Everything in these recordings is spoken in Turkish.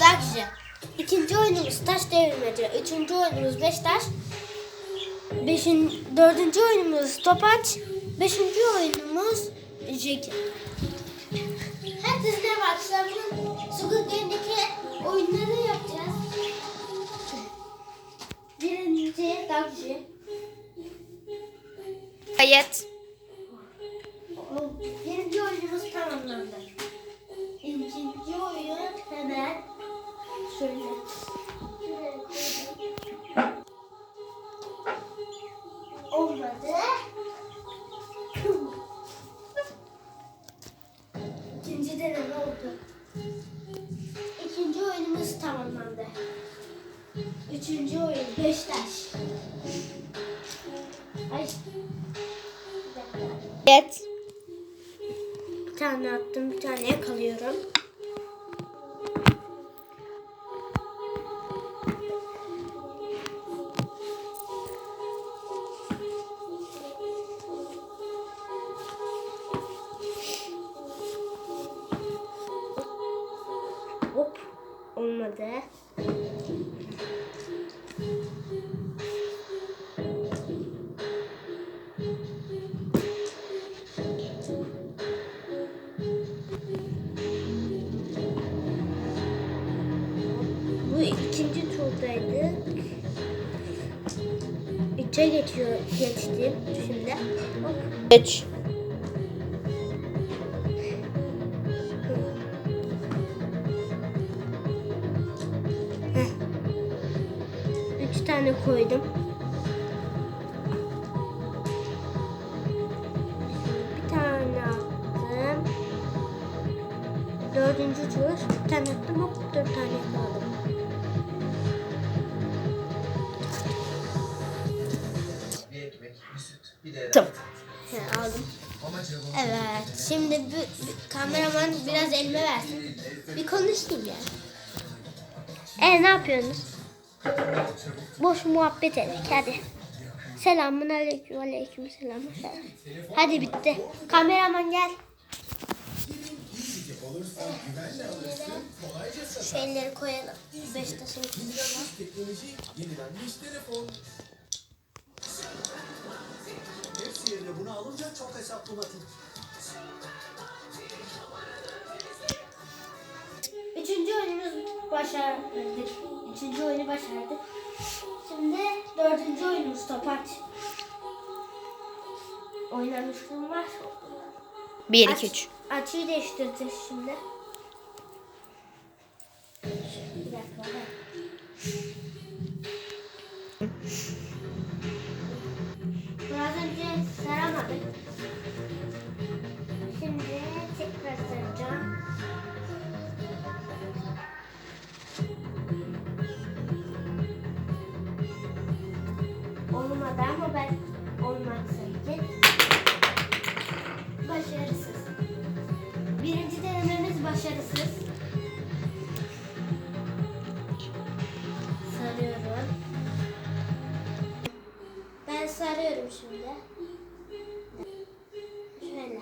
Dakji. İkinci oyunumuz taş devirmece. Üçüncü oyunumuz beş taş. Beşin, dördüncü oyunumuz topaç. Beşinci oyunumuz jeki. Herkes ne varsa bu Squid Game'deki oyunları yapacağız. Birinci Dakji. Ayet. O- Birinci oyunumuz tamamlandı. Şöyle. Olmadı. İkinci deneme oldu. İkinci oyunumuz tamamlandı. Üçüncü oyun dakika. Ayet. Bir tane attım, bir tane yakalıyorum. Olmadı. Bu ikinci turdaydık. Üçe geçiyor, geçtim şimdi. Hop. Üç. Koydum. Bir tane attım. Dördüncü tur. Bir tane attım. Dört tane de Tamam. He, aldım. Bu. Evet. Şimdi bir, bir kameraman biraz elime versin. Bir konuşayım ya. E ne yapıyorsunuz? Boş muhabbet edelim hadi. Selamun aleyküm aleyküm selam. Hadi bitti. Kameraman gel. Şeyleri koyalım. Beş taşın Teknoloji yenilenmiş telefon. Hepsi yerine bunu alınca çok hesaplamatik. Üçüncü oyunumuz topaç. Oynamışlığım var. Bir, Aç- iki, üç. Açıyı değiştireceğiz şimdi. Bir dakika. Başarısız. Birinci denememiz başarısız. Sarıyorum. Ben sarıyorum şimdi. Şöyle.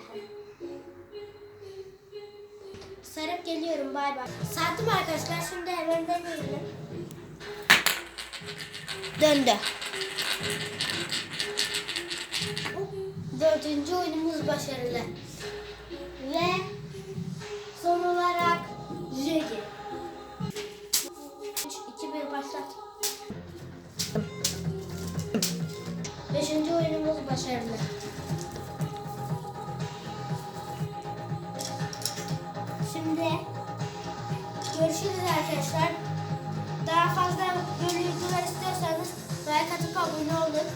Sarıp geliyorum bay bay. Sardım arkadaşlar şimdi hemen deneyelim. Döndü. Dördüncü oyunumuz başarılı. Ve son olarak Jegi. 3, 2, 1 başlat. Beşinci oyunumuz başarılı. Şimdi görüşürüz arkadaşlar. Daha fazla böyle videolar istiyorsanız like atıp abone olun.